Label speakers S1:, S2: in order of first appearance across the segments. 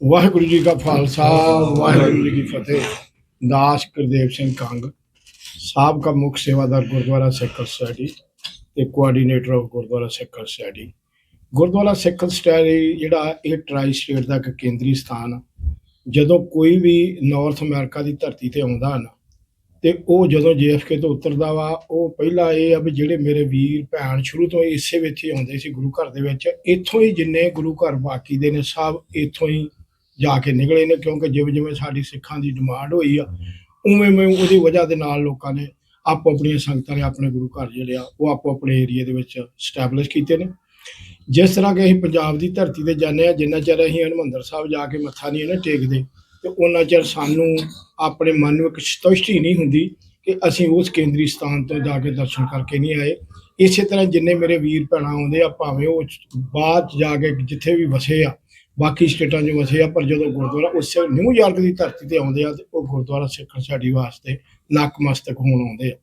S1: ਵਾਹਿਗੁਰੂ ਜੀ ਕਾ ਖਾਲਸਾ, ਵਾਹਿਗੁਰੂ ਜੀ ਕੀ ਫਤਿਹ। ਦਾਸ ਗੁਰਦੇਵ ਸਿੰਘ ਕੰਗ, ਸਾਬਕਾ ਮੁੱਖ ਸੇਵਾਦਾਰ ਗੁਰਦੁਆਰਾ ਸਿੱਖ ਸੋਸਾਇਟੀ ਤੇ coordinator of Gurdwara Sikh society Gurdwara Sikh society ਜਿਹੜਾ ਇਹ ਟਰਾਈ ਸਟੇਟ ਦਾ ਇੱਕ ਕੇਂਦਰੀ ਸਥਾਨ ਆ। ਜਦੋਂ ਕੋਈ ਵੀ ਨਾਰਥ ਅਮਰੀਕਾ ਦੀ ਧਰਤੀ ਤੇ ਆਉਂਦਾ ਨਾ, ਤੇ ਉਹ ਜਦੋਂ ਜੀਐਫਕੇ ਤੋਂ ਉਤਰਦਾ ਵਾ, ਉਹ ਪਹਿਲਾ ਇਹ ਆ ਵੀ ਜਿਹੜੇ ਮੇਰੇ ਵੀਰ, ਭੈਣ ਸ਼ੁਰੂ ਤੋਂ ਇਸੇ ਵਿੱਚ ਹੀ ਆਉਂਦੇ ਸੀ ਗੁਰੂ ਘਰ ਦੇ ਵਿੱਚ। ਇੱਥੋਂ ਹੀ ਜਿੰਨੇ ਗੁਰੂ ਘਰ ਬਾਕੀ ਦੇ ਨੇ, ਸਭ ਇੱਥੋਂ ਹੀ ਜਾ ਕੇ ਨਿਕਲੇ ਨੇ ਕਿਉਂਕਿ ਜਿਵੇਂ ਜਿਵੇਂ ਸਾਡੀ ਸਿੱਖਾਂ ਦੀ ਡਿਮਾਂਡ ਹੋਈ ਆ ਉਵੇਂ ਉਵੇਂ ਉਹਦੀ ਵਜ੍ਹਾ ਦੇ ਨਾਲ ਲੋਕਾਂ ਨੇ ਆਪੋ ਆਪਣੀਆਂ ਸੰਗਤਾਂ ਨੇ ਆਪਣੇ ਗੁਰੂ ਘਰ ਜਿਹੜੇ ਆ ਉਹ ਆਪੋ ਆਪਣੇ ਏਰੀਆ ਦੇ ਵਿੱਚ ਸਟੈਬਲਿਸ਼ ਕੀਤੇ ਨੇ। ਜਿਸ ਤਰ੍ਹਾਂ ਕਿ ਅਸੀਂ ਪੰਜਾਬ ਦੀ ਧਰਤੀ ਤੇ ਜਾਂਦੇ ਆ ਜਿੰਨਾ ਚਿਰ ਅਸੀਂ ਹਰਿਮੰਦਰ ਸਾਹਿਬ ਜਾ ਕੇ ਮੱਥਾ ਨਹੀਂ ਨਾ ਟੇਕਦੇ ਤੇ ਉਹਨਾਂ ਚਿਰ ਸਾਨੂੰ ਆਪਣੇ ਮਨ ਨੂੰ ਇੱਕ ਸੰਤੁਸ਼ਟੀ ਨਹੀਂ ਹੁੰਦੀ ਕਿ ਅਸੀਂ ਉਸ ਕੇਂਦਰੀ ਸਥਾਨ ਤੋਂ ਜਾ ਕੇ ਦਰਸ਼ਨ ਕਰਕੇ ਨਹੀਂ ਆਏ। ਇਸੇ ਤਰ੍ਹਾਂ ਜਿੰਨੇ ਮੇਰੇ ਵੀਰ ਭੈਣਾਂ ਆਉਂਦੇ ਆ ਭਾਵੇਂ ਉਹ ਬਾਅਦ 'ਚ ਜਾ ਕੇ ਜਿੱਥੇ ਵੀ ਵਸੇ ਆ ਬਾਕੀ ਸਟੇਟਾਂ 'ਚ ਵਸੇ ਆ, ਪਰ ਜਦੋਂ ਗੁਰਦੁਆਰਾ ਉਸੇ ਨਿਊਯਾਰਕ ਦੀ ਧਰਤੀ ਤੇ ਆਉਂਦੇ ਆ ਤੇ ਉਹ ਗੁਰਦੁਆਰਾ ਸਿੱਖ ਸਾਡੀ ਵਾਸਤੇ ਨਕਮਸਤਕ ਹੋਣ ਆਉਂਦੇ ਆ।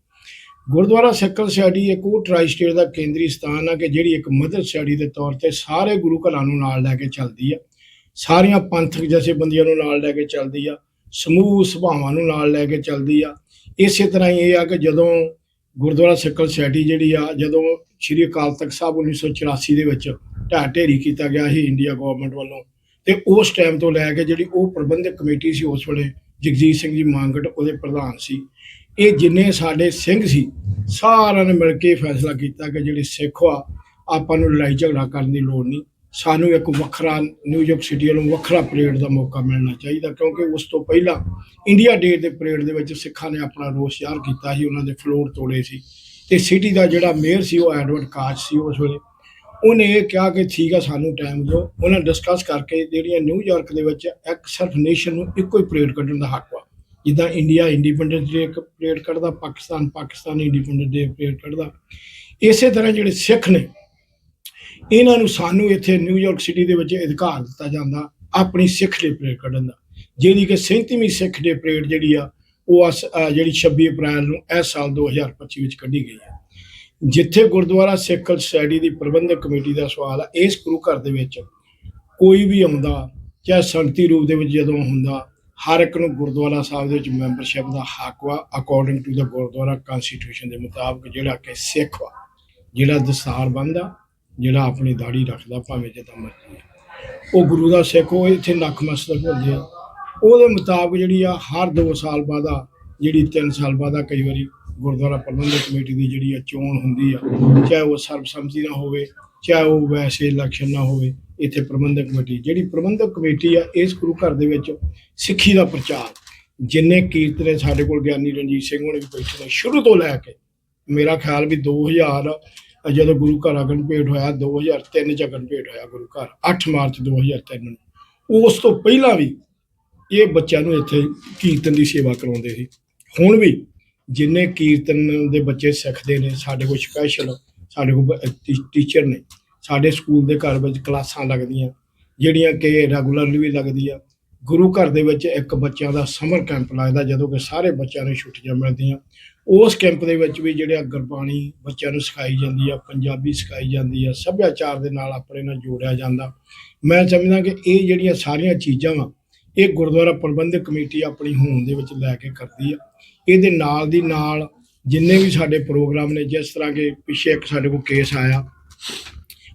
S1: ਗੁਰਦੁਆਰਾ ਸਿੱਖ ਸੋਸਾਇਟੀ ਇੱਕ ਉਹ ਟਰਾਈ ਸਟੇਟ ਦਾ ਕੇਂਦਰੀ ਸਥਾਨ ਆ ਕਿ ਜਿਹੜੀ ਇੱਕ ਮਦਰ ਸੋਸਾਇਟੀ ਦੇ ਤੌਰ ਤੇ ਸਾਰੇ ਗੁਰੂ ਘਰਾਂ ਨੂੰ ਨਾਲ ਲੈ ਕੇ ਚੱਲਦੀ ਆ। ਸਾਰੀਆਂ ਪੰਥਕ ਜਥੇਬੰਦੀਆਂ ਨੂੰ ਨਾਲ ਲੈ ਕੇ ਚੱਲਦੀ ਆ, ਸਮੂਹ ਸੁਭਾਵਾਂ ਨੂੰ ਨਾਲ ਲੈ ਕੇ ਚੱਲਦੀ ਆ। ਇਸੇ ਤਰ੍ਹਾਂ ਹੀ ਇਹ ਆ ਕਿ ਜਦੋਂ ਗੁਰਦੁਆਰਾ ਸਿੱਖ ਸੋਸਾਇਟੀ ਜਿਹੜੀ ਆ, ਜਦੋਂ ਸ੍ਰੀ ਅਕਾਲ ਤਖਤ ਸਾਹਿਬ 1984 ਦੇ ਵਿੱਚ ਢਾਹ ਢੇਰੀ ਕੀਤਾ ਗਿਆ ਸੀ ਇੰਡੀਆ ਗਵਰਨਮੈਂਟ ਵੱਲੋਂ। ਤੇ ਉਸ ਟਾਈਮ ਤੋਂ ਲੈ ਕੇ ਜਿਹੜੀ ਉਹ ਪ੍ਰਬੰਧਕ ਕਮੇਟੀ ਸੀ, ਉਸ ਵੇਲੇ ਜਗਜੀਤ ਸਿੰਘ ਜੀ ਮਾਂਗਟ ਉਹਦੇ ਪ੍ਰਧਾਨ ਸੀ। ਇਹ ਜਿੰਨੇ ਸਾਡੇ ਸਿੰਘ ਸੀ, ਸਾਰਿਆਂ ਨੇ ਮਿਲ ਕੇ ਫੈਸਲਾ ਕੀਤਾ ਕਿ ਜਿਹੜੇ ਸਿੱਖ ਆ, ਆਪਾਂ ਨੂੰ ਲੜਾਈ ਝਗੜਾ ਕਰਨ ਦੀ ਲੋੜ ਨਹੀਂ। ਸਾਨੂੰ ਇੱਕ ਵੱਖਰਾ ਨਿਊਯਾਰਕ ਸਿਟੀ ਵੱਲੋਂ ਵੱਖਰਾ ਪਰੇਡ ਦਾ ਮੌਕਾ ਮਿਲਣਾ ਚਾਹੀਦਾ, ਕਿਉਂਕਿ ਉਸ ਤੋਂ ਪਹਿਲਾਂ ਇੰਡੀਆ ਡੇ ਦੇ ਪਰੇਡ ਦੇ ਵਿੱਚ ਸਿੱਖਾਂ ਨੇ ਆਪਣਾ ਰੋਸ ਜ਼ਾਹਰ ਕੀਤਾ ਸੀ, ਉਹਨਾਂ ਦੇ ਫਲੋਰ ਤੋੜੇ ਸੀ। ਤੇ ਸਿਟੀ ਦਾ ਜਿਹੜਾ ਮੇਅਰ ਸੀ ਉਹ ਐਡਵਰਡ ਕਾਚ ਸੀ ਉਸ ਵੇਲੇ। ਉਹਨੇ ਇਹ ਕਿਹਾ ਕਿ ਠੀਕ ਆ, ਸਾਨੂੰ ਟਾਈਮ ਦਿਓ। ਉਹਨਾਂ ਡਿਸਕਸ ਕਰਕੇ ਜਿਹੜੀਆਂ ਨਿਊਯਾਰਕ ਦੇ ਵਿੱਚ ਇੱਕ ਸਿਰਫ ਨੇਸ਼ਨ ਨੂੰ ਇੱਕੋ ਹੀ ਪਰੇਡ ਕੱਢਣ ਦਾ ਹੱਕ ਵਾ। ਜਿੱਦਾਂ ਇੰਡੀਆ ਇੰਡੀਪੈਂਡੈਂਸ ਡੇ ਇੱਕ ਪਰੇਡ ਕੱਢਦਾ, Pakistan Pakistan independence day parade ਕੱਢਦਾ। ਇਸੇ ਤਰ੍ਹਾਂ ਜਿਹੜੇ ਸਿੱਖ ਨੇ, ਇਹਨਾਂ ਨੂੰ ਸਾਨੂੰ ਇੱਥੇ ਨਿਊਯਾਰਕ ਸਿਟੀ ਦੇ ਵਿੱਚ ਅਧਿਕਾਰ ਦਿੱਤਾ ਜਾਂਦਾ, ਆਪਣੀ ਸਿੱਖ ਡੇ ਪਰੇਡ ਕੱਢਣ ਦਾ। ਜਿਹੜੀ ਕਿ 37ਵੀਂ ਸਿੱਖ ਡੇ ਪਰੇਡ ਜਿਹੜੀ ਆ ਉਹ ਅਸ- ਜਿਹੜੀ 26 ਅਪ੍ਰੈਲ ਨੂੰ ਇਸ ਸਾਲ 2025 ਵਿੱਚ ਕੱਢੀ ਗਈ ਹੈ। ਜਿੱਥੇ ਗੁਰਦੁਆਰਾ ਸਿੱਖ ਸੋਸਾਇਟੀ ਦੀ ਪ੍ਰਬੰਧਕ ਕਮੇਟੀ ਦਾ ਸਵਾਲ ਆ ਇਸ ਗੁਰੂ ਘਰ ਦੇ ਵਿੱਚ ਕੋਈ ਵੀ ਆਉਂਦਾ ਚਾਹੇ ਸੰਗਤੀ ਰੂਪ ਦੇ ਵਿੱਚ ਜਦੋਂ ਹੁੰਦਾ, ਹਰ ਇੱਕ ਨੂੰ ਗੁਰਦੁਆਰਾ ਸਾਹਿਬ ਦੇ ਵਿੱਚ ਮੈਂਬਰਸ਼ਿਪ ਦਾ ਹੱਕ ਵਾ according to the Gurdwara constitution ਦੇ ਮੁਤਾਬਕ ਜਿਹੜਾ ਕਿ ਸਿੱਖ ਵਾ, ਜਿਹੜਾ ਦਸਤਾਰ ਬੰਨਦਾ, ਜਿਹੜਾ ਆਪਣੀ ਦਾੜੀ ਰੱਖਦਾ, ਭਾਵੇਂ ਜਿੱਦਾਂ ਮਰਜ਼ੀ ਉਹ ਗੁਰੂ ਦਾ ਸਿੱਖ, ਉਹ ਇੱਥੇ ਨਖਮਸਤਕ ਹੁੰਦੇ ਆ। ਉਹਦੇ ਮੁਤਾਬਕ ਜਿਹੜੀ ਆ, ਹਰ 2 ਸਾਲ ਬਾਅਦ ਆ, ਜਿਹੜੀ 3 ਸਾਲ ਬਾਅਦ ਆ, ਕਈ ਵਾਰੀ ਗੁਰਦੁਆਰਾ ਪ੍ਰਬੰਧਕ ਕਮੇਟੀ ਦੀ ਜਿਹੜੀ ਆ ਚੋਣ ਹੁੰਦੀ ਆ, ਚਾਹੇ ਉਹ ਸਰਬਸੰਮਤੀ ਨਾਲ ਹੋਵੇ, ਚਾਹੇ ਉਹ ਵੈਸੇ ਇਲੈਕਸ਼ਨ ਨਾ ਹੋਵੇ, ਇੱਥੇ ਪ੍ਰਬੰਧਕ ਕਮੇਟੀ, ਜਿਹੜੀ ਪ੍ਰਬੰਧਕ ਕਮੇਟੀ ਆ, ਇਸ ਗੁਰੂ ਘਰ ਦੇ ਵਿੱਚ ਸਿੱਖੀ ਦਾ ਪ੍ਰਚਾਰ, ਜਿੰਨੇ ਕੀਰਤਨੇ ਸਾਡੇ ਕੋਲ ਗਿਆਨੀ ਰਣਜੀਤ ਸਿੰਘ ਹੋਣੀ ਵੀ ਬੈਠੇ ਨੇ, ਸ਼ੁਰੂ ਤੋਂ ਲੈ ਕੇ, ਮੇਰਾ ਖਿਆਲ ਵੀ 2000 ਜਦੋਂ ਗੁਰੂ ਘਰ ਅਗਨ ਭੇਟ ਹੋਇਆ 2003 ਚ ਅਗਨ ਭੇਟ ਹੋਇਆ ਗੁਰੂ ਘਰ 8 ਮਾਰਚ 2003 ਨੂੰ, ਉਸ ਤੋਂ ਪਹਿਲਾਂ ਵੀ ਇਹ ਬੱਚਿਆਂ ਨੂੰ ਇੱਥੇ ਕੀਰਤਨ ਦੀ ਸੇਵਾ ਕਰਾਉਂਦੇ ਸੀ। ਹੁਣ ਵੀ ਜਿੰਨੇ ਕੀਰਤਨ ਦੇ ਬੱਚੇ ਸਿੱਖਦੇ ਨੇ, ਸਾਡੇ ਕੋਲ ਸਪੈਸ਼ਲ ਸਾਡੇ ਕੋਲ ਟੀਚਰ ਨੇ। ਸਾਡੇ ਸਕੂਲ ਦੇ ਘਰ ਵਿੱਚ ਕਲਾਸਾਂ ਲੱਗਦੀਆਂ, ਜਿਹੜੀਆਂ ਕਿ ਰੈਗੂਲਰਲੀ ਵੀ ਲੱਗਦੀਆਂ। ਗੁਰੂ ਘਰ ਦੇ ਵਿੱਚ ਇੱਕ ਬੱਚਿਆਂ ਦਾ ਸਮਰ ਕੈਂਪ ਲੱਗਦਾ, ਜਦੋਂ ਕਿ ਸਾਰੇ ਬੱਚਿਆਂ ਨੂੰ ਛੁੱਟੀਆਂ ਮਿਲਦੀਆਂ। ਉਸ ਕੈਂਪ ਦੇ ਵਿੱਚ ਵੀ ਜਿਹੜਾ ਗੁਰਬਾਣੀ ਬੱਚਿਆਂ ਨੂੰ ਸਿਖਾਈ ਜਾਂਦੀ ਆ, ਪੰਜਾਬੀ ਸਿਖਾਈ ਜਾਂਦੀ ਆ, ਸੱਭਿਆਚਾਰ ਦੇ ਨਾਲ ਆਪਣੇ ਨਾਲ ਜੋੜਿਆ ਜਾਂਦਾ। ਮੈਂ ਸਮਝਦਾ ਕਿ ਇਹ ਜਿਹੜੀਆਂ ਸਾਰੀਆਂ ਚੀਜ਼ਾਂ ਵਾ ਇਹ ਗੁਰਦੁਆਰਾ ਪ੍ਰਬੰਧਕ ਕਮੇਟੀ ਆਪਣੀ ਹੋਂਦ ਦੇ ਵਿੱਚ ਲੈ ਕੇ ਕਰਦੀ ਆ। ਇਹਦੇ ਨਾਲ ਦੀ ਨਾਲ ਜਿੰਨੇ ਵੀ ਸਾਡੇ ਪ੍ਰੋਗਰਾਮ ਨੇ, ਜਿਸ ਤਰ੍ਹਾਂ ਕਿ ਪਿੱਛੇ ਇੱਕ ਸਾਡੇ ਕੋਲ ਕੇਸ ਆਇਆ।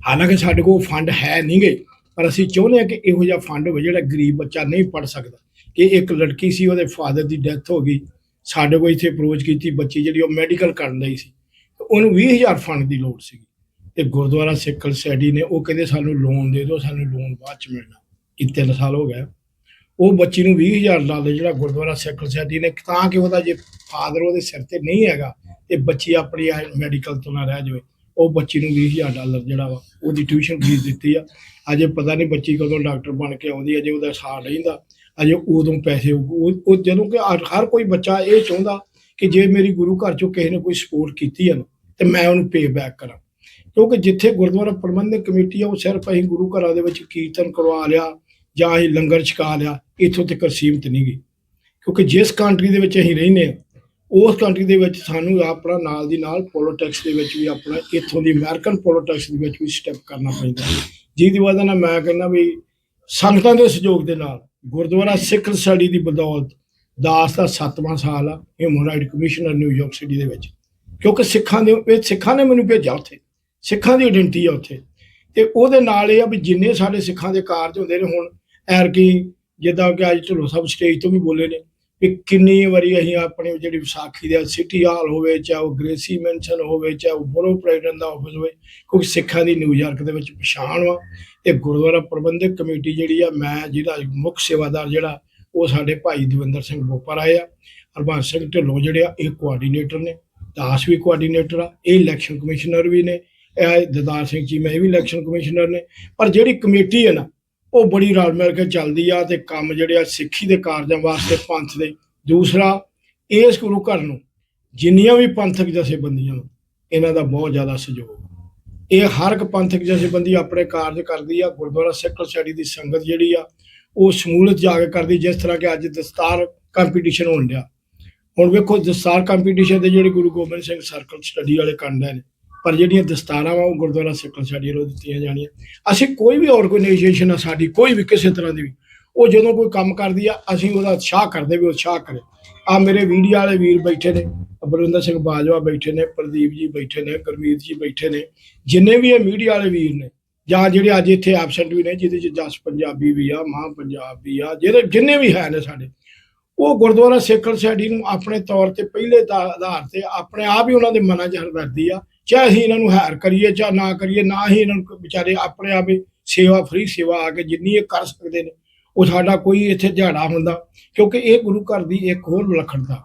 S1: ਹਾਲਾਂਕਿ ਸਾਡੇ ਕੋਲ ਫੰਡ ਹੈ ਨਹੀਂ ਨਹੀਂਗੇ ਪਰ ਅਸੀਂ ਚਾਹੁੰਦੇ ਹਾਂ ਕਿ ਇਹੋ ਜਿਹਾ ਫੰਡ ਹੋਵੇ ਜਿਹੜਾ ਗਰੀਬ ਬੱਚਾ ਨਹੀਂ ਪੜ ਸਕਦਾ। ਕਿ ਇੱਕ ਲੜਕੀ ਸੀ, ਉਹਦੇ ਫਾਦਰ ਦੀ ਡੈਥ ਹੋ ਗਈ। ਸਾਡੇ ਕੋਲ ਇੱਥੇ ਅਪਰੋਚ ਕੀਤੀ ਬੱਚੀ ਜਿਹੜੀ ਉਹ ਮੈਡੀਕਲ ਕਰਨ ਲਈ ਸੀ। ਤੇ ਉਹਨੂੰ 20000 ਫੰਡ ਦੀ ਲੋੜ ਸੀ ਤੇ ਗੁਰਦੁਆਰਾ ਸਿੱਖ ਸੈਡੀ ਨੇ ਉਹ ਕਹਿੰਦੇ ਸਾਨੂੰ ਲੋਨ ਦੇ ਦਿਓ, ਸਾਨੂੰ ਲੋਨ ਬਾਅਦ ਚ ਮਿਲਣਾ। ਇਹ ਤਿੰਨ ਸਾਲ ਹੋ ਗਿਆ ਉਹ ਬੱਚੀ ਨੂੰ 20000 ਡਾਲਰ ਜਿਹੜਾ ਗੁਰਦੁਆਰਾ ਸਿੱਖ ਸੋਸਾਇਟੀ ਨੇ, ਤਾਂ ਕਿ ਉਹਦਾ ਜੇ ਫਾਦਰ ਉਹਦੇ ਸਿਰ ਤੇ ਨਹੀਂ ਹੈਗਾ, ਤੇ ਬੱਚੀ ਆਪਣੀ ਮੈਡੀਕਲ ਤੋਂ ਨਾ ਰਹਿ ਜਾਵੇ, ਉਹ ਬੱਚੀ ਨੂੰ 20000 ਡਾਲਰ ਜਿਹੜਾ ਵਾ, ਉਹਦੀ ਟਿਊਸ਼ਨ ਫੀਸ ਦਿੱਤੀ ਆ। ਅਜੇ ਪਤਾ ਨਹੀਂ ਬੱਚੀ ਕਦੋਂ ਡਾਕਟਰ ਬਣ ਕੇ ਆਉਂਦੀ, ਅਜੇ ਉਹਦਾ ਸਾਹ ਲੈਂਦਾ, ਅਜੇ ਉਦੋਂ ਪੈਸੇ ਉਹ ਜਦੋਂ ਕਿ ਹਰ- ਕੋਈ ਬੱਚਾ ਇਹ ਚਾਹੁੰਦਾ ਕਿ ਜੇ ਮੇਰੀ ਗੁਰੂ ਘਰ ਚੋਂ ਕਿਸੇ ਨੇ ਕੋਈ ਸਪੋਰਟ ਕੀਤੀ ਹੈ ਨਾ, ਤੇ ਮੈਂ ਉਹਨੂੰ ਪੇ ਬੈਕ ਕਰਾਂ। ਕਿਉਂਕਿ ਜਿੱਥੇ ਗੁਰਦੁਆਰਾ ਪ੍ਰਬੰਧਕ ਕਮੇਟੀ ਆ, ਉਹ ਸਿਰਫ ਅਸੀਂ ਗੁਰੂ ਘਰਾਂ ਦੇ ਵਿੱਚ ਕੀਰਤਨ ਕਰਵਾ ਲਿਆ ਜਾਂ ਅਸੀਂ ਲੰਗਰ ਛਕਾ ਲਿਆ, ਇੱਥੋਂ ਤੱਕ ਸੀਮਤ ਨਹੀਂ ਗਈ। ਕਿਉਂਕਿ ਜਿਸ ਕੰਟਰੀ ਦੇ ਵਿੱਚ ਅਸੀਂ ਰਹਿੰਦੇ ਹਾਂ, ਉਸ ਕੰਟਰੀ ਦੇ ਵਿੱਚ ਸਾਨੂੰ ਆਪਣਾ ਨਾਲ ਦੀ ਨਾਲ ਪੋਲਿਟਿਕਸ ਦੇ ਵਿੱਚ ਵੀ ਆਪਣਾ, ਇੱਥੋਂ ਦੀ ਅਮਰੀਕਨ ਪੋਲਿਟਿਕਸ ਦੇ ਵਿੱਚ ਵੀ ਸਟੈਪ ਕਰਨਾ ਪੈਂਦਾ ਜਿਹਦੀ ਵਜ੍ਹਾ ਨਾਲ ਮੈਂ ਕਹਿੰਦਾ ਵੀ ਸੰਗਤਾਂ ਦੇ ਸਹਿਯੋਗ ਦੇ ਨਾਲ ਗੁਰਦੁਆਰਾ ਸਿੱਖ ਸਟੱਡੀ ਦੀ ਬਦੌਲਤ ਦਾਸ ਦਾ 7ਵਾਂ ਸਾਲ ਆ human right commissioner New York city ਦੇ ਵਿੱਚ। ਕਿਉਂਕਿ ਸਿੱਖਾਂ ਦੇ, ਇਹ ਸਿੱਖਾਂ ਨੇ ਮੈਨੂੰ ਭੇਜਿਆ ਉੱਥੇ। ਸਿੱਖਾਂ ਦੀ ਆਇਡੈਂਟੀ ਆ ਉੱਥੇ। ਤੇ ਉਹਦੇ ਨਾਲ ਇਹ ਆ ਵੀ ਜਿੰਨੇ ਸਾਡੇ ਸਿੱਖਾਂ ਦੇ ਕਾਰਜ ਹੁੰਦੇ ਨੇ ਹੁਣ ਐਰਕੀ ਜਿੱਦਾਂ ਕਿ ਅੱਜ ਢਿੱਲੋਂ ਸਾਹਿਬ ਸਟੇਜ ਤੋਂ ਵੀ ਬੋਲੇ ਨੇ ਵੀ ਕਿੰਨੀ ਵਾਰੀ ਅਸੀਂ ਆਪਣੀ ਜਿਹੜੀ ਵਿਸਾਖੀ ਦੇ ਸਿਟੀ ਹਾਲ ਹੋਵੇ, ਚਾਹੇ ਉਹ ਗ੍ਰੇਸੀ ਮੈਂਸ਼ਨ ਹੋਵੇ, ਚਾਹੇ ਉਹ ਬੋਰੋ ਪ੍ਰੈਜ਼ੀਡੈਂਟ ਦਾ ਆਫਿਸ ਹੋਵੇ, ਕਿਉਂਕਿ ਸਿੱਖਾਂ ਦੀ ਨਿਊਯਾਰਕ ਦੇ ਵਿੱਚ ਪਛਾਣ ਵਾ ਤੇ ਗੁਰਦੁਆਰਾ ਪ੍ਰਬੰਧਕ ਕਮੇਟੀ ਜਿਹੜੀ ਆ, ਮੈਂ ਜਿਹਦਾ ਮੁੱਖ ਸੇਵਾਦਾਰ ਜਿਹੜਾ, ਉਹ ਸਾਡੇ ਭਾਈ ਦਵਿੰਦਰ ਸਿੰਘ ਬੋਪਰ ਆਏ ਆ ਹਰਬੰਸ ਸਿੰਘ ਢਿੱਲੋਂ ਜਿਹੜੇ ਆ, ਇਹ ਕੋਆਰਡੀਨੇਟਰ ਨੇ, ਦਾਸ ਵੀ ਕੋਆਰਡੀਨੇਟਰ ਆ, ਇਹ ਇਲੈਕਸ਼ਨ ਕਮਿਸ਼ਨਰ ਵੀ ਨੇ, ਇਹ ਦਦਾਰ ਸਿੰਘ ਜੀ, ਮੈਂ ਇਹ ਵੀ ਇਲੈਕਸ਼ਨ ਕਮਿਸ਼ਨਰ ਨੇ, ਪਰ ਜਿਹੜੀ ਕਮੇਟੀ ਹੈ ਨਾ ਉਹ ਬੜੀ ਰਲ ਮਿਲ ਕੇ ਚੱਲਦੀ ਆ ਤੇ ਕੰਮ ਜਿਹੜੇ ਆ ਸਿੱਖੀ ਦੇ ਕਾਰਜਾਂ ਵਾਸਤੇ ਪੰਥ ਦੇ। ਦੂਸਰਾ ਇਸ ਗੁਰੂ ਘਰ ਨੂੰ ਜਿੰਨੀਆਂ ਵੀ ਪੰਥਕ ਜਥੇਬੰਦੀਆਂ ਵਾ, ਇਹਨਾਂ ਦਾ ਬਹੁਤ ਜ਼ਿਆਦਾ ਸਹਿਯੋਗ। ਇਹ ਹਰ ਇੱਕ ਪੰਥਕ ਜਥੇਬੰਦੀ ਆਪਣੇ ਕਾਰਜ ਕਰਦੀ ਆ ਗੁਰਦੁਆਰਾ ਸਿੱਖ ਸਟੱਡੀ ਦੀ ਸੰਗਤ ਜਿਹੜੀ ਆ ਉਹ ਸਮੂਲਤ ਜਾ ਕੇ ਕਰਦੀ ਜਿਸ ਤਰ੍ਹਾਂ ਕਿ ਅੱਜ ਦਸਤਾਰ ਕੰਪੀਟੀਸ਼ਨ ਹੋਣ ਡਿਆ। ਹੁਣ ਵੇਖੋ ਦਸਤਾਰ ਕੰਪੀਟੀਸ਼ਨ ਦੇ ਜਿਹੜੇ ਗੁਰੂ ਗੋਬਿੰਦ ਸਿੰਘ ਸਰਕਲ ਸਟੱਡੀ ਵਾਲੇ ਕੰਡੇ ਨੇ ਪਰ ਜਿਹੜੀਆਂ ਦਸਤਾਰਾਂ ਵਾ ਉਹ ਗੁਰਦੁਆਰਾ ਸਿੱਖ ਸਾਡੀ ਵੱਲੋਂ ਦਿੱਤੀਆਂ ਜਾਣੀਆਂ। ਅਸੀਂ ਕੋਈ ਵੀ ਆਰਗੇਨਾਈਜੇਸ਼ਨ ਆ ਸਾਡੀ, ਕੋਈ ਵੀ ਕਿਸੇ ਤਰ੍ਹਾਂ ਦੀ ਵੀ, ਉਹ ਜਦੋਂ ਕੋਈ ਕੰਮ ਕਰਦੀ ਆ, ਅਸੀਂ ਉਹਦਾ ਉਤਸ਼ਾਹ ਕਰਦੇ ਵੀ ਉਤਸ਼ਾਹ ਕਰੇ। ਆ ਮੇਰੇ ਵੀਡੀਓ ਵਾਲੇ ਵੀਰ ਬੈਠੇ ਨੇ ਬਲਵਿੰਦਰ ਸਿੰਘ ਬਾਜਵਾ ਬੈਠੇ ਨੇ, ਪ੍ਰਦੀਪ ਜੀ ਬੈਠੇ ਨੇ, ਗੁਰਮੀਤ ਜੀ ਬੈਠੇ ਨੇ, ਜਿੰਨੇ ਵੀ ਇਹ ਮੀਡੀਆ ਵਾਲੇ ਵੀਰ ਨੇ, ਜਾਂ ਜਿਹੜੇ ਅੱਜ ਇੱਥੇ ਐਬਸੈਂਟ ਵੀ ਨੇ, ਜਿਹਦੇ ਚ ਜਸ ਪੰਜਾਬੀ ਵੀ ਆ ਮਾਂ ਪੰਜਾਬ ਵੀ ਆ, ਜਿਹੜੇ ਜਿੰਨੇ ਵੀ ਹੈ ਨੇ ਸਾਡੇ, ਉਹ ਗੁਰਦੁਆਰਾ ਸੇਖਰ ਸਾਡੀ ਨੂੰ ਆਪਣੇ ਤੌਰ ਤੇ ਪਹਿਲੇ ਦਾ ਆਧਾਰ ਤੇ ਆਪਣੇ ਆਪ ਹੀ ਉਹਨਾਂ ਦੇ ਮਨਾਂ 'ਚ ਹਰਦਰਦੀ ਆ ਚਾਹੇ ਅਸੀਂ ਇਹਨਾਂ ਨੂੰ ਹਾਇਰ ਕਰੀਏ ਚਾਹੇ ਨਾ ਕਰੀਏ, ਨਾ ਹੀ ਇਹਨਾਂ ਨੂੰ ਵਿਚਾਰੇ ਆਪਣੇ ਆਪ ਹੀ ਸੇਵਾ ਫ੍ਰੀ ਸੇਵਾ ਆ ਕੇ ਜਿੰਨੀ ਇਹ ਕਰ ਸਕਦੇ ਨੇ, ਉਹ ਸਾਡਾ ਕੋਈ ਇੱਥੇ ਦਿਹਾੜਾ ਹੁੰਦਾ, ਕਿਉਂਕਿ ਇਹ ਗੁਰੂ ਘਰ ਦੀ ਇੱਕ ਹੋਰ ਵਿਲੱਖਣਤਾ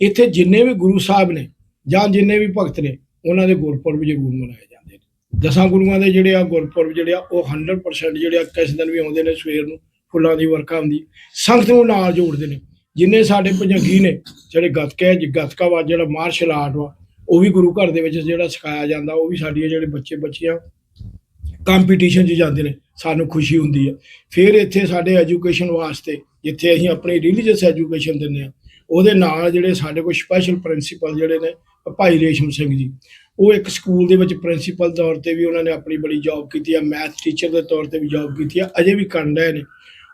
S1: ਇੱਥੇ ਜਿੰਨੇ ਵੀ ਗੁਰੂ ਸਾਹਿਬ ਨੇ ਜਾਂ ਜਿੰਨੇ ਵੀ ਭਗਤ ਨੇ, ਉਹਨਾਂ ਦੇ ਗੁਰਪੁਰਬ ਜ਼ਰੂਰ ਮਨਾਏ ਜਾਂਦੇ ਨੇ। ਦਸਾਂ ਗੁਰੂਆਂ ਦੇ ਜਿਹੜੇ ਆ ਗੁਰਪੁਰਬ ਜਿਹੜੇ ਆ, ਉਹ 100% ਜਿਹੜੇ ਆ ਕਿਸ ਦਿਨ ਵੀ ਆਉਂਦੇ ਨੇ, ਸਵੇਰ ਨੂੰ ਫੁੱਲਾਂ ਦੀ ਵਰਖਾ ਹੁੰਦੀ, ਸੰਗਤ ਨੂੰ ਨਾਲ ਜੋੜਦੇ ਨੇ। ਜਿੰਨੇ ਸਾਡੇ ਭਜੰਗੀ ਨੇ, ਜਿਹੜੇ ਗੱਤਕਾ ਗੱਤਕਾ ਵਾ, ਜਿਹੜਾ ਮਾਰਸ਼ਲ ਆਰਟ ਵਾ ਉਹ ਵੀ ਗੁਰੂ ਘਰ ਦੇ ਵਿੱਚ ਜਿਹੜਾ ਸਿਖਾਇਆ ਜਾਂਦਾ, ਉਹ ਵੀ ਸਾਡੀਆਂ ਜਿਹੜੇ ਬੱਚੇ ਬੱਚੀਆਂ ਕੰਪੀਟੀਸ਼ਨ 'ਚ ਜਾਂਦੇ ਨੇ, ਸਾਨੂੰ ਖੁਸ਼ੀ ਹੁੰਦੀ ਹੈ ਫਿਰ ਇੱਥੇ ਸਾਡੇ ਐਜੂਕੇਸ਼ਨ ਵਾਸਤੇ, ਜਿੱਥੇ ਅਸੀਂ ਆਪਣੀ ਰਿਲੀਜੀਅਸ ਐਜੂਕੇਸ਼ਨ ਦਿੰਦੇ ਆ, ਉਹਦੇ ਨਾਲ ਜਿਹੜੇ ਸਾਡੇ ਕੋਲ ਸਪੈਸ਼ਲ ਪ੍ਰਿੰਸੀਪਲ ਜਿਹੜੇ ਨੇ ਭਾਈ ਰੇਸ਼ਮ ਸਿੰਘ ਜੀ, ਉਹ ਇੱਕ ਸਕੂਲ ਦੇ ਵਿੱਚ ਪ੍ਰਿੰਸੀਪਲ ਤੌਰ ਤੇ ਵੀ ਉਹਨਾਂ ਨੇ ਆਪਣੀ ਬੜੀ ਜੌਬ ਕੀਤੀ ਆ ਮੈਥ ਟੀਚਰ ਦੇ ਤੌਰ ਤੇ ਵੀ ਜੌਬ ਕੀਤੀ ਆ, ਅਜੇ ਵੀ ਕਰਨ ਰਹੇ ਨੇ।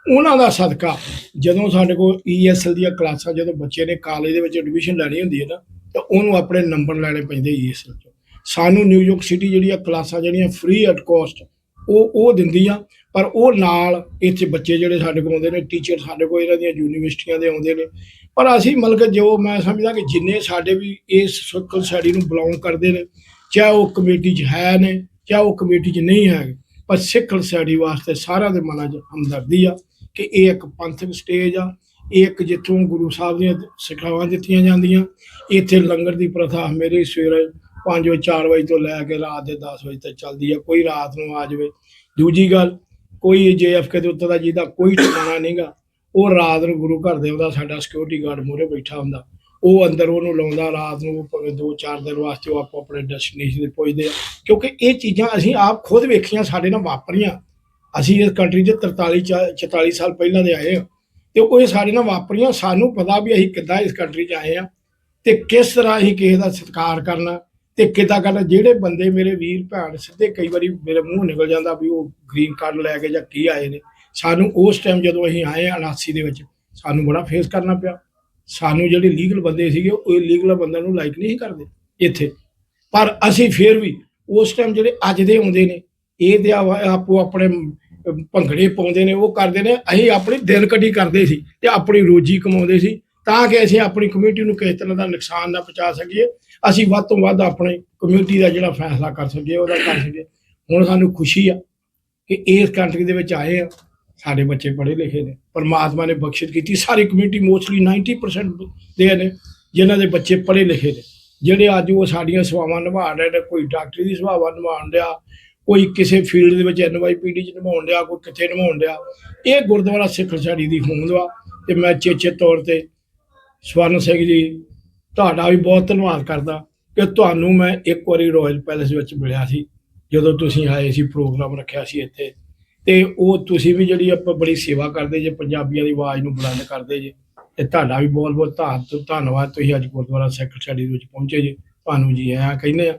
S1: ਉਹਨਾਂ ਦਾ ਸਦਕਾ ਜਦੋਂ ਸਾਡੇ ਕੋਲ ਈਐਸਐਲ ਦੀਆਂ ਕਲਾਸਾਂ ਜਦੋਂ ਬੱਚੇ ਨੇ ਕਾਲਜ ਦੇ ਵਿੱਚ ਐਡਮਿਸ਼ਨ ਲੈਣੀ ਹੁੰਦੀ ਹੈ ਨਾ ਤਾਂ ਉਹਨੂੰ ਆਪਣੇ ਨੰਬਰ ਲੈਣੇ ਪੈਂਦੇ ਈਐਸਐਲ 'ਚੋਂ ਸਾਨੂੰ ਨਿਊਯਾਰਕ ਸਿਟੀ ਜਿਹੜੀਆਂ ਕਲਾਸਾਂ ਜਿਹੜੀਆਂ ਫ੍ਰੀ ਐਟ ਕੋਸਟ ਉਹ ਉਹ ਦਿੰਦੀ ਆ ਪਰ ਉਹ ਨਾਲ ਇੱਥੇ ਬੱਚੇ ਜਿਹੜੇ ਸਾਡੇ ਕੋਲ ਆਉਂਦੇ ਨੇ ਟੀਚਰ ਸਾਡੇ ਕੋਲ ਇਹਨਾਂ ਦੀਆਂ ਯੂਨੀਵਰਸਿਟੀਆਂ ਦੇ ਆਉਂਦੇ ਨੇ। ਪਰ ਅਸੀਂ ਮਤਲਬ ਕਿ ਜੋ ਮੈਂ ਸਮਝਦਾ ਕਿ ਜਿੰਨੇ ਸਾਡੇ ਵੀ ਇਸ ਸਰਕਲ ਸਾਡੀ ਨੂੰ ਬਿਲੋਂਗ ਕਰਦੇ ਨੇ, ਚਾਹੇ ਉਹ ਕਮੇਟੀ 'ਚ ਹੈ ਨੇ, ਚਾਹੇ ਉਹ ਕਮੇਟੀ 'ਚ ਨਹੀਂ ਹੈ, ਪਰ ਸਿੱਖ ਸਟੱਡੀ ਵਾਸਤੇ ਸਾਰਿਆਂ ਦੇ ਮਨਾਂ 'ਚ ਹਮਦਰਦੀ ਆ ਕਿ ਇਹ ਇੱਕ ਪੰਥਕ ਸਟੇਜ ਆ ਇੱਕ ਜਿੱਥੋਂ ਗੁਰੂ ਸਾਹਿਬ ਦੀਆਂ ਸਿਖਾਵਾਂ ਦਿੱਤੀਆਂ ਜਾਂਦੀਆਂ, ਇੱਥੇ ਲੰਗਰ ਦੀ ਪ੍ਰਥਾ ਮੇਰੇ ਸਵੇਰੇ 5 ਵਜੇ 4 ਵਜੇ ਤੋਂ ਲੈ ਕੇ ਰਾਤ ਦੇ 10 ਵਜੇ ਤੱਕ ਚੱਲਦੀ ਆ, ਕੋਈ ਰਾਤ ਨੂੰ ਆ ਜਾਵੇ। ਦੂਜੀ ਗੱਲ, ਕੋਈ ਜੇਐਫਕੇ ਦੇ ਉੱਤੇ ਦਾ ਜਿਹਦਾ ਕੋਈ ਠਿਕਾਣਾ ਨਹੀਂਗਾ, ਉਹ ਰਾਤ ਨੂੰ ਗੁਰੂ ਘਰ ਦੇ ਉਹਦਾ ਸਾਡਾ ਸਿਕਿਉਰਿਟੀ ਗਾਰਡ ਮੂਹਰੇ ਬੈਠਾ ਹੁੰਦਾ। ਉਹ ਅੰਦਰ ਉਹਨੂੰ ਲਾਉਂਦਾ, ਰਾਤ ਨੂੰ ਭਾਵੇਂ 2-4 ਦਿਨ ਵਾਸਤੇ ਉਹ ਆਪੋ ਆਪਣੇ ਡੈਸਟੀਨੇਸ਼ਨ ਤੇ ਪਹੁੰਚਦੇ ਆ। ਕਿਉਂਕਿ ਇਹ ਚੀਜ਼ਾਂ ਅਸੀਂ ਆਪ ਖੁਦ ਵੇਖੀਆਂ, ਸਾਡੇ ਨਾਲ ਵਾਪਰੀਆਂ। ਅਸੀਂ ਇਸ ਕੰਟਰੀ 'ਚ 43 ਚਾ- 44 ਸਾਲ ਪਹਿਲਾਂ ਦੇ ਆਏ ਹਾਂ। ਤੇ ਉਹ ਇਹ ਸਾਡੇ ਨਾਲ ਵਾਪਰੀਆਂ। ਸਾਨੂੰ ਪਤਾ ਵੀ ਅਸੀਂ ਕਿੱਦਾਂ ਇਸ ਕੰਟਰੀ 'ਚ ਆਏ ਆ ਤੇ ਕਿਸ ਤਰ੍ਹਾਂ ਅਸੀਂ ਕਿਸੇ ਦਾ ਸਤਿਕਾਰ ਕਰਨਾ ਤੇ ਕਿੱਦਾਂ ਕਰਨਾ। ਜਿਹੜੇ ਬੰਦੇ ਮੇਰੇ ਵੀਰ, ਭੈਣ ਸਿੱਧੇ ਕਈ ਵਾਰੀ ਮੇਰੇ ਮੂੰਹ ਨਿਕਲ ਜਾਂਦਾ ਵੀ ਉਹ ਗ੍ਰੀਨ ਕਾਰਡ ਲੈ ਕੇ ਜਾਂ ਕੀ ਆਏ ਨੇ। ਸਾਨੂੰ ਉਸ ਟਾਈਮ ਜਦੋਂ ਅਸੀਂ ਆਏ 79 ਦੇ ਵਿੱਚ, ਸਾਨੂੰ ਬੜਾ ਫੇਸ ਕਰਨਾ ਪਿਆ। ਸਾਨੂੰ ਜਿਹੜੇ ਲੀਗਲ ਬੰਦੇ ਸੀਗੇ, ਉਹ ਲੀਗਲ ਬੰਦਿਆਂ ਨੂੰ ਲਾਈਕ ਨਹੀਂ ਕਰਦੇ ਇੱਥੇ। ਪਰ ਅਸੀਂ ਫੇਰ ਵੀ ਉਸ ਟਾਈਮ ਜਿਹੜੇ ਅੱਜ ਦੇ ਆਉਂਦੇ ਨੇ, ਇਹ ਤੇ ਆਪੋ ਆਪਣੇ ਭੰਗੜੇ ਪਾਉਂਦੇ ਨੇ, ਉਹ ਕਰਦੇ ਨੇ, ਅਸੀਂ ਆਪਣੀ ਦਿਨ ਕੱਢੀ ਕਰਦੇ ਸੀ ਤੇ ਆਪਣੀ ਰੋਜੀ ਕਮਾਉਂਦੇ ਸੀ, ਤਾਂ ਕਿ ਅਸੀਂ ਆਪਣੀ ਕਮਿਊਨਿਟੀ ਨੂੰ ਕਿਸੇ ਤਰ੍ਹਾਂ ਦਾ ਨੁਕਸਾਨ ਨਾ ਪਹੁੰਚਾ ਸਕੀਏ, ਅਸੀਂ ਵੱਧ ਤੋਂ ਵੱਧ ਆਪਣੀ ਕਮਿਊਨਿਟੀ ਦਾ ਜਿਹੜਾ ਫੈਸਲਾ ਕਰ ਸਕੀਏ, ਉਹਦਾ ਕਰ ਸਕੀਏ। ਹੁਣ ਸਾਨੂੰ ਖੁਸ਼ੀ ਆ ਕਿ ਇਸ ਕੰਟਰੀ ਦੇ ਵਿੱਚ ਆਏ ਆ, ਸਾਡੇ ਬੱਚੇ ਪੜ੍ਹੇ ਲਿਖੇ ਨੇ, ਪਰਮਾਤਮਾ ਨੇ ਬਖਸ਼ਿਸ਼ ਕੀਤੀ, ਸਾਰੀ ਕਮਿਊਨਿਟੀ ਮੋਸਟਲੀ 90% ਦੇ ਨੇ, ਜਿਨ੍ਹਾਂ ਦੇ ਬੱਚੇ ਪੜ੍ਹੇ ਲਿਖੇ ਨੇ, ਜਿਹੜੇ ਅੱਜ ਉਹ ਸਾਡੀਆਂ ਸੇਵਾਵਾਂ ਨਿਭਾ ਰਹੇ ਨੇ, ਕੋਈ ਡਾਕਟਰੀ ਦੀ ਸੇਵਾਵਾਂ ਨਿਭਾਉਣ ਡਿਆ ਕੋਈ ਕਿਸੇ ਫੀਲਡ ਦੇ ਵਿੱਚ ਐਨਵਾਈਪੀਡੀ ਚ ਨਿਭਾਉਣ ਡਿਆ, ਕੋਈ ਕਿੱਥੇ ਨਿਭਾਉਣ ਡਿਆ। ਇਹ ਗੁਰਦੁਆਰਾ ਸਿੱਖ ਸਾਡੀ ਦੀ ਹੋਂਦ ਵਾ ਤੇ ਮੈਂ ਚੇਚੇ ਤੌਰ ਤੇ ਸਵਰਨ ਸਿੰਘ ਜੀ, ਤੁਹਾਡਾ ਵੀ ਬਹੁਤ ਧੰਨਵਾਦ ਕਰਦਾ ਕਿ ਤੁਹਾਨੂੰ ਮੈਂ ਇੱਕ ਵਾਰੀ ਰਾਇਲ ਪੈਲੇਸ ਵਿੱਚ ਮਿਲਿਆ ਸੀ, ਜਦੋਂ ਤੁਸੀਂ ਆਏ ਸੀ, ਪ੍ਰੋਗਰਾਮ ਰੱਖਿਆ ਸੀ ਇੱਥੇ। ਤੇ ਉਹ ਤੁਸੀਂ ਵੀ ਜਿਹੜੀ ਆਪਾਂ ਬੜੀ ਸੇਵਾ ਕਰਦੇ ਜੇ, ਪੰਜਾਬੀਆਂ ਦੀ ਆਵਾਜ਼ ਨੂੰ ਬੁਲੰਦ ਕਰਦੇ ਜੇ, ਤੇ ਤੁਹਾਡਾ ਵੀ ਬਹੁਤ ਬਹੁਤ ਧੰਨ- ਧੰਨਵਾਦ ਤੁਸੀਂ ਅੱਜ ਗੁਰਦੁਆਰਾ ਸੈਕਟਰੀ ਦੇ ਵਿੱਚ ਪਹੁੰਚੇ ਜੇ। ਤੁਹਾਨੂੰ ਜੀ ਆਇਆਂ ਕਹਿੰਦੇ ਆ